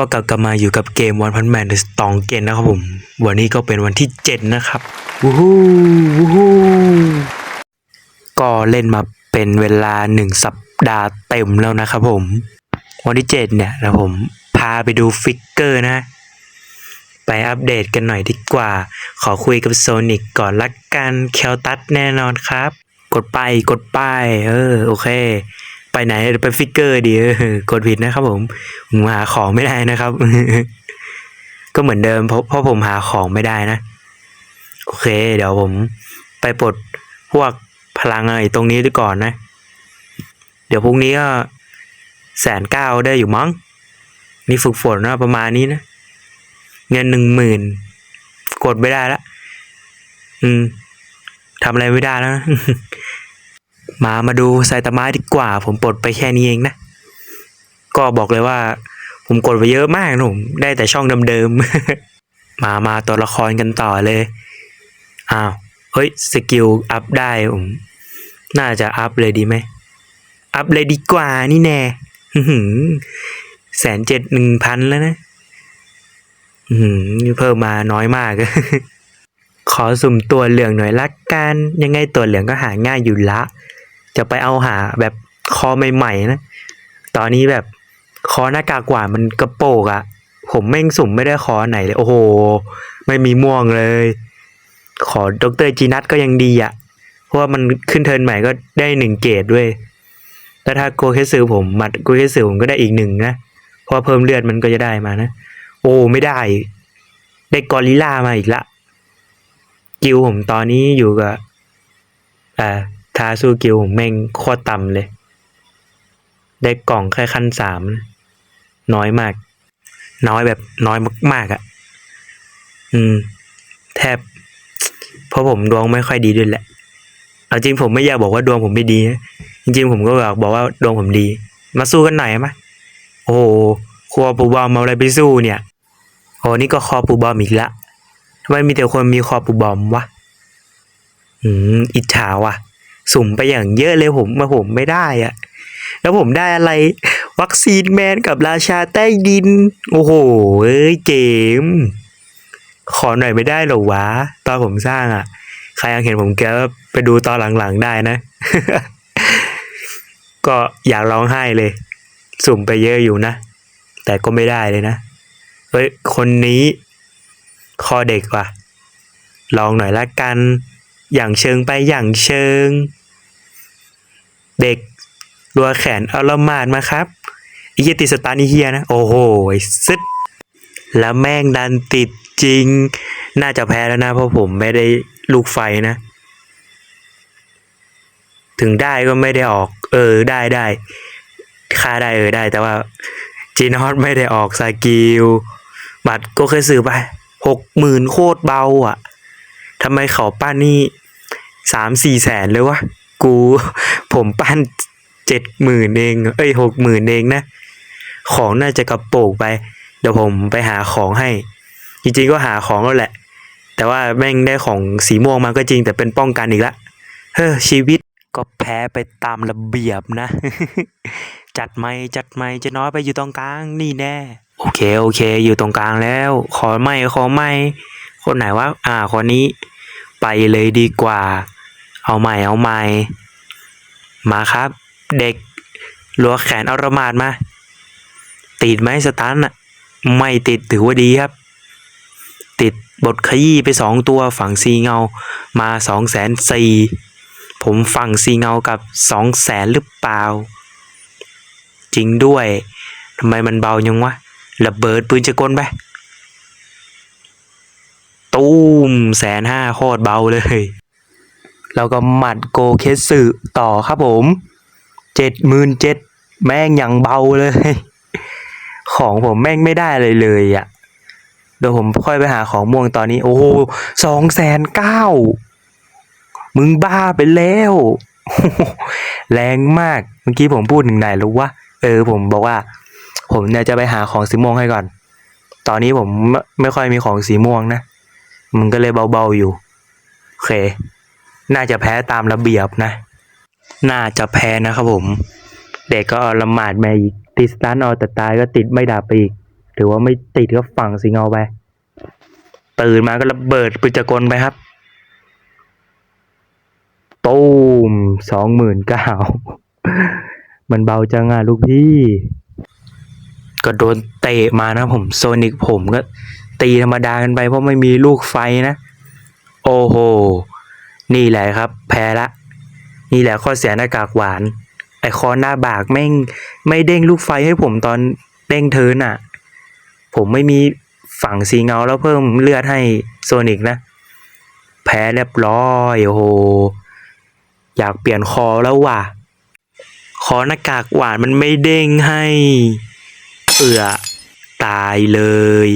ก็กลับกันมาอยู่กับเกมวันพันแมนเดอะสตองเกนนะครับผม วันนี้ก็เป็นวันที่ 7 นะครับวู้ฮู้วู้ฮู้ก็เล่นมาเป็นเวลา 1 สัปดาห์เต็มแล้วนะครับผม วันที่ 7 เนี่ยนะผมพาไปดูฟิกเกอร์นะ ไปอัปเดตกันหน่อยดีกว่า ขอคุยกับโซนิกก่อนละกันเคลตัสแน่นอนครับ กดไปกดไป เออ โอเค ไปไหนไปฟิกเกอร์ดีกดผิดนะครับผมผมหาของไม่ได้นะครับ ก็เหมือนเดิมเพราะเพราะผมหาของไม่ได้นะ โอเค เดี๋ยวผม ไปปลดพวกพลังอะไรตรงนี้ดีก่อนนะ เดี๋ยวพรุ่งนี้ก็แสนเก้าได้อยู่มั้งนี่ฝึกฝนนะประมาณนี้นะ เงินหนึ่งหมื่นกดไม่ได้ละ อืมทำอะไรไม่ได้แล้วนะ มามาดูไซตามะดีกว่า ผมปลดไปแค่นี้เองนะ ก็บอกเลยว่า ผมกดไปเยอะมากนะผมได้แต่ช่องเดิมๆ มามาตัวละครกันต่อเลย อ้าว เฮ้ย สกิลอัพได้ผมน่าจะอัพเลยดีไหม อัพเลยดีกว่านี่แน่แสนเจ็ดหนึ่งพันแล้วนะอืมเพิ่มมาน้อยมาก ขอสุ่มตัวเหลืองหน่อยละกัน ยังไงตัวเหลืองก็หาง่ายอยู่ละ จะไปเอาหาแบบคอใหม่ๆนะ ตอนนี้แบบคอหน้ากากหวานมันกระโปกอะผมแม่งสุ่มไม่ได้คอไหนเลย โอ้โห ไม่มีม่วงเลย ขอดรจีนัทก็ยังดีอะเพราะว่ามันขึ้นเทิร์นใหม่ก็ได้หนึ่งเกรดด้วย แล้วถ้าโกเคสึผมมัดโกเคสึผมก็ได้อีกหนึ่งนะ เพราะเพิ่มเลือดมันก็จะได้มานะ โอ้ไม่ได้ ได้กอริลล่ามาอีกละกิลผมตอนนี้อยู่กับอ่า ทาสู้กิลผมแม่งโคตรต่ำเลย ได้กล่องแค่ขั้นสามน้อยมาก น้อยแบบน้อยมากๆอะ่ะ อืม แทบ เพราะผมดวงไม่ค่อยดีด้วยแหละเอาจริงผมไม่อยากบอกว่าดวงผมไม่ดีนะจริงๆผมก็อยากบอกว่าดวงผมดี มาสู้กันหน่อยไหมโอ้ครัวปูบอมเอาอะไรไปสู้เนี่ยโอ้นี่ก็คอปูบอมอีกละทำไมมีแต่คนมีคอปูบอมวะอืมอิจฉาว่ะ สุ่มไปอย่างเยอะเลยผมมาผมไม่ได้อะแล้วผมได้อะไร วัคซีนแมนกับราชาใต้ดิน โอ้โหเอ้ยเจม ขอหน่อยไม่ได้หรอวะ ตอนผมสร้างอะ ใครยากเห็นผมแกก็ไปดูตอนหลังๆได้นะ ก็อยากร้องไห้เลย สุ่มไปเยอะอยู่นะ แต่ก็ไม่ได้เลยนะ เฮ้ย คนนี้คอเด็กว่ะ ลองหน่อยละกัน อย่างเชิงไปอย่างเชิง เด็กรัวแขนเอาละหมาดมาครับอ้เยติสตาร์นี่เฮียนะ โอ้โหไอ้ซึดแล้วแม่งดันติดจริง น่าจะแพ้แล้วนะ เพราะผมไม่ได้ลูกไฟนะ ถึงได้ก็ไม่ได้ออก เออได้ได้ค่าได้เออได้ แต่ว่าจีนอตไม่ได้ออกสกิลบัตรก็เคยซื้อไปหกหมื่นโคตรเบาอะทำไมเขาปั้นนี่สามสี่แสนเลยวะ กู ผมปั้นเจ็ดหมื่นเอง เอ้ยหกหมื่นเองนะ ของน่าจะกระโปกไป เดี๋ยวผมไปหาของให้ จริงๆก็หาของแล้วแหละ แต่ว่าแม่งได้ของสีม่วงมาก็จริงแต่เป็นป้องกันอีกละ เฮ้อชีวิตก็แพ้ไปตามระเบียบนะ จัดไม่จัดไม่จะน้อยไปอยู่ตรงกลางนี่แน่ โอเคโอเค อยู่ตรงกลางแล้ว ขอไม่ขอไม่คนไหนว่า อ่าคนนี้ ไปเลยดีกว่า เอาใหม่เอาใหม่ มาครับ เด็กลัวแขนเอาระมาดมา ติดไหมสตันอะไม่ติดถือว่าดีครับ ติดบทขยี้ไปสองตัวฝั่งซีเงามาสองแสนสี่ผมฝั่งซีเงากับสองแสนหรือเปล่า จริงด้วยทำไมมันเบายังวะระเบิดปืนจะกลไป ตูมแสนห้าโคตรเบาเลย แล้วก็หมัดโกเคสึต่อครับผมเจ็ดหมื่นเจ็ดแม่งอย่างเบาเลย ของผมแม่งไม่ได้เลยเลยอะ่ะเดี๋ยวผมค่อยไปหาของม่วงตอนนี้ โอ้โหสองแสนเก้ามึงบ้าไปแล้ว แรงมาก เมื่อกี้ผมพูดถึงไหนรู้วะ เออผมบอกว่า ผมเนี่ยจะไปหาของสีม่วงให้ก่อน ตอนนี้ผมไม่ไม่ค่อยมีของสีม่วงนะ มันก็เลยเบาๆอยู่ โอเค น่าจะแพ้ตามระเบียบนะ น่าจะแพ้นะครับผม เด็กก็ละหมาดแมาอีกติดสตันเอาแต่ตายก็ติดไม่ดับไปอีกถือว่าไม่ติดก็ฝังสิงเอาไป ตื่นมาก็ระเบิดปืนจักรไปครับตูมสองหมื่นเก้ามันเบาจังอะลูกพี่ ก็โดนเตะมานะผมโซนิกผมก็ตีธรรมดากันไปเพราะไม่มีลูกไฟนะ โอ้โห นี่แหละครับ แพ้ละ นี่แหละข้อเสียหน้ากากหวาน ไอคอนหน้าบากแม่ง ไม่เด้งลูกไฟให้ผมตอนเด้งเทินอะ ผมไม่มีฝั่งสีเงาแล้วเพิ่มเลือดให้โซนิกนะ แพ้เรียบร้อยโอ้โห อยากเปลี่ยนคอแล้วว่ะ คอหน้ากากหวานมันไม่เด้งให้เอือตายเลย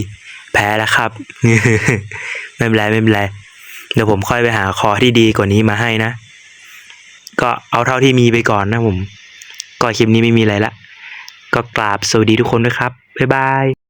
แพ้แล้วครับ ไม่เป็นไรไม่เป็นไร เดี๋ยวผมค่อยไปหาคอที่ดีกว่านี้มาให้นะ ก็เอาเท่าที่มีไปก่อนนะผม ก็คลิปนี้ไม่มีอะไรละ ก็กราบสวัสดีทุกคนด้วยครับ บ๊ายบาย